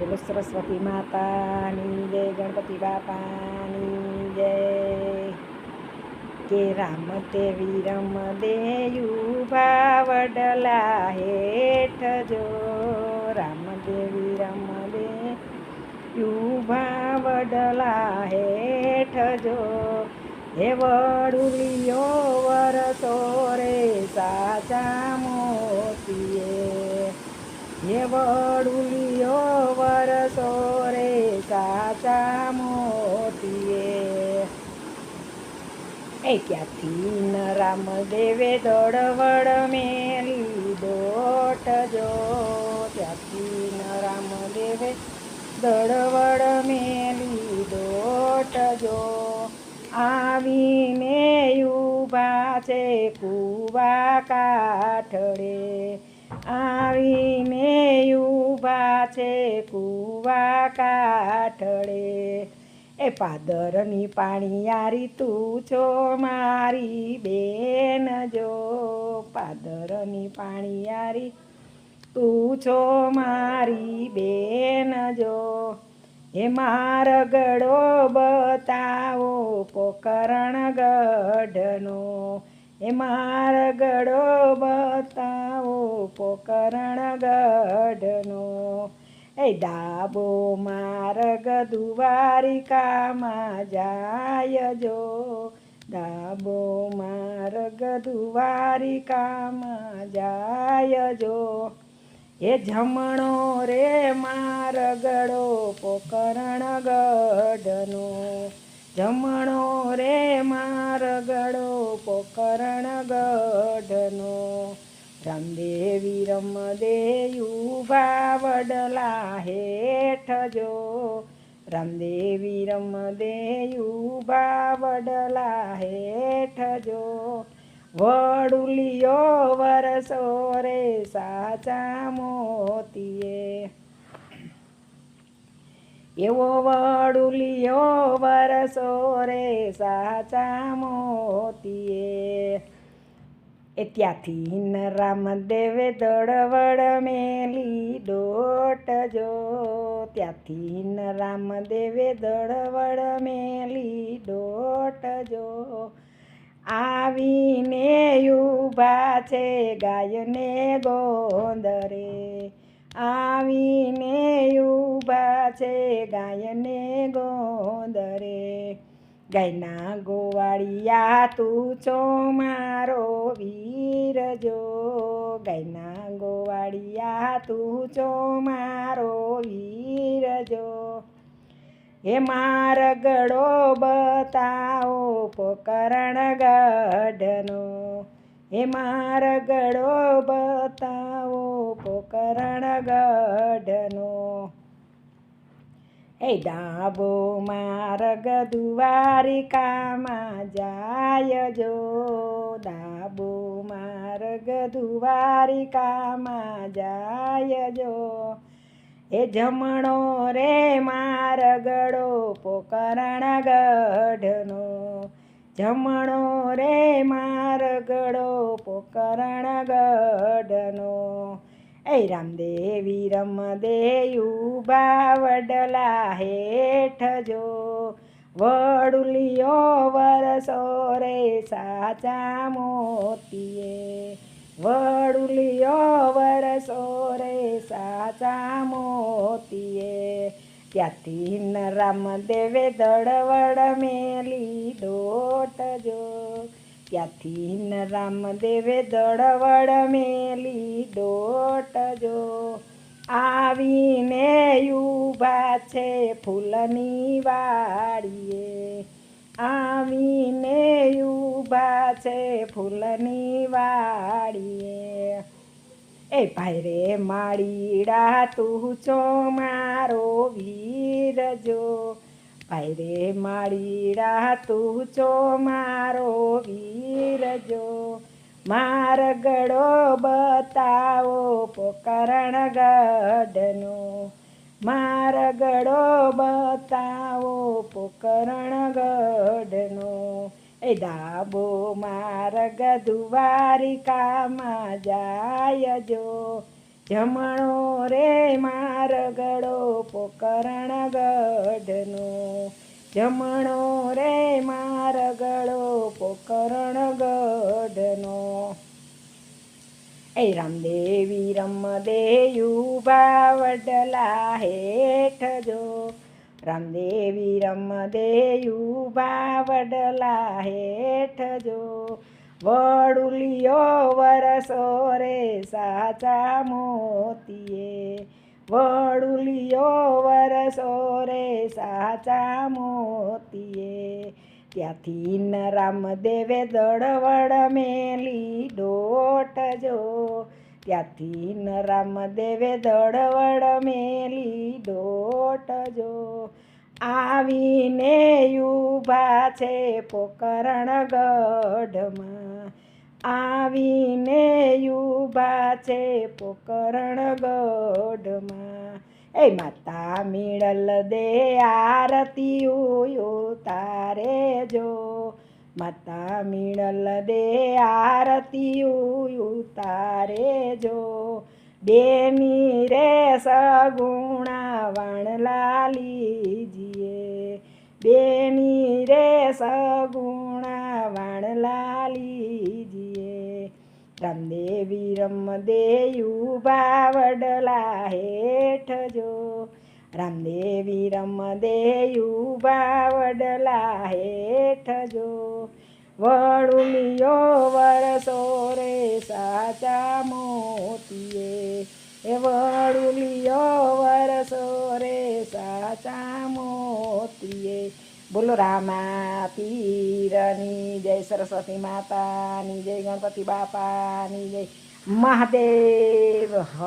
બોલો સરસ્વતી માતાની જય, ગણપતિ બાપાની જય. કે રામ તે રમ દેયુ ભાવડલા હેઠ જો. રામ દેવી રમ દે યુભા વડલા હેઠ જો. હે વડુલિયો વરસો રે સાચા મોતીએ હે વડુલિયો વરસો રે સાચા મોતીએ. એ ક્યાંથી ન રામ દેવે દોડવડ મેલી દોટ જો. ત્યાંથી ન રામ દેવે દોડવડ મેલી દોટ જો. આવીને ઊભા છે કુવા કાઠડે. આવીને કુવા કાઠળે એ પાદરની પાણીયારી તું છો મારી બેન જો. પાદરની પાણીયારી તું છો મારી બેન જો. હે મારગડો બતાવો પોકરણ ગઢનો. હે મારગડો બતાવો પોકરણ ગઢનો. એ ડાબો માર્ગ દ્વારિકામાં જાય જો. ડાબો માર્ગ દ્વારિકામાં જાય જો. એ જમણો રે મારગડો પોકરણ ગઢનો. જમણો રે મારગડો પોકરણ રામદેવી રમદેયું ભાવડલા હેઠ જો રામદેવી રમદેયું ભાવડલા હેઠ જો વડુલિયો વરસો રે સાચા મોતીએ એવો વડુલિયો વરસો રે સાચા મોતીએ એ ત્યાંથી ન રામદેવે દળવડ મેલી દોટ જો. ત્યાંથી ન રામદેવે દળવડ મેલી દોટ જો. આવીને યુભા છે ગાયને ગોંદરે. આવીને યુભા છે ગાયને ગોંદરે. ગાયના ગોવાળિયા, તું છો મારો વીર જો. ગાયના ગોવાળિયા, તું છો મારો વીર જો. હે મારગડો, બતાવો પોકરણ ગઢનો. હે મારગડો, બતાવો પોકરણ ગઢનો. એ ડાબો માર્ગ દ્વારિકામાં જાય જો. ડાબો માર્ગ દ્વારિકામાં જાય જો. એ જમણો રે મારગડો પોકરણ ગઢનો. જમણો રે મારગડો પોકરણ ગઢનો. એ રામદેવી રમદેયું બાવડલા હેઠ જો. વડુલિયો વરસો રે સાચા મોતીએ. વડુલિયો વરસો રે સાચા મોતીએ. ત્યાંથી રામદેવે દળવડ મેલી દોટ જો. ત્યાંથી રામદેવે દળવડ મેલી દોટ જો આવીને યુભા છે ફૂલની વાડીએ. આવીને યુભા છે ફૂલની વાડીએ. એ ભાઈ રે માળીડા, તું છો મારો વીર જો ભાઈ રે માળીડા તું છો મારો વીર જો. મારગડો બતાવો પોકરણ ગઢનો. મારગડો બતાવો પોકરણ ગઢનો. એ ડાબો માર્ગ દ્વારિકામાં જાય જો. જમણો રે માર મારગડો પોકરણ ગઢનો. જમણો રે મારગડો પોકરણ ગઢનો. એ રામદેવી રમદેયુભા વડલા હેઠ જો. રામદેવી રમદેયુભા વડલા હેઠ જો. વડુલિયો વરસો રે સાચા મોતીએ. વડુલિયો વરસો રે સાચા મોતીએ. ત્યાંથી ન રામદેવે દળવડ મેલી ડોટ જો. ત્યાંથી ન રામદેવે દળવડ મેલી ડોટ જો. આવીને યુભા છે પોકરણ ગઢમાં. આવીને યુબા છે પોકરણ ગઢમાં એ માતા મીડલ દે આરતી તારે જો. માતા મીડલ દે આરતી તારે જો. બેની રે સગુણા વાણલાલીજીએ બેની રે સગુણા રામદેવી રમદેયુ બાવડલા હેઠ જો રામદેવી રમદેયુ બાવડલા હેઠ જો વડુલિયો વરસો રે સાચા મોતીએ. એ વળુમિયો વરસો રે સાચા મોતીએ. બોલો રામા પીરની જય સરસ્વતી માતાની જય ગણપતિ બાપાની જય મહાદેવ હ